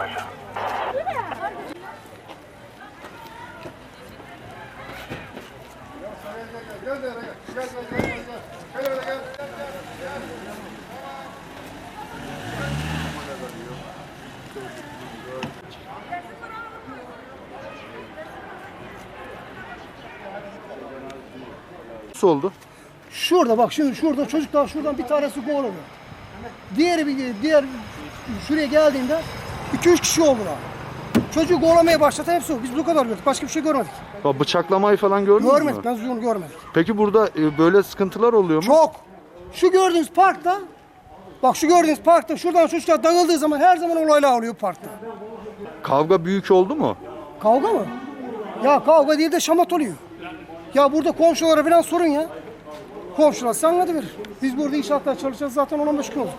pleasure. Oldu? Şurada bak şimdi şurada çocuklar şuradan bir tanesi gol oluyor. Diğeri bir diğer şuraya geldiğinde 2-3 kişi oldular. Çocuğu kovalamaya başlatan hepsi o. Biz bu kadar gördük. Başka bir şey görmedik. Ya Bıçaklamayı falan gördünüz mü? Görmedik. Ben onu görmedik. Peki burada e, böyle sıkıntılar oluyor mu? Çok. Şu gördüğünüz parkta Bak şu gördüğünüz parkta şuradan çocuklar dağıldığı zaman her zaman olaylar oluyor parkta. Kavga büyük oldu mu? Kavga mı? Ya kavga değil de şamat oluyor. Ya burada komşulara falan sorun ya. Komşular sana anlatıverir. Biz burada inşaatlar çalışacağız zaten 10-15 gün oldu.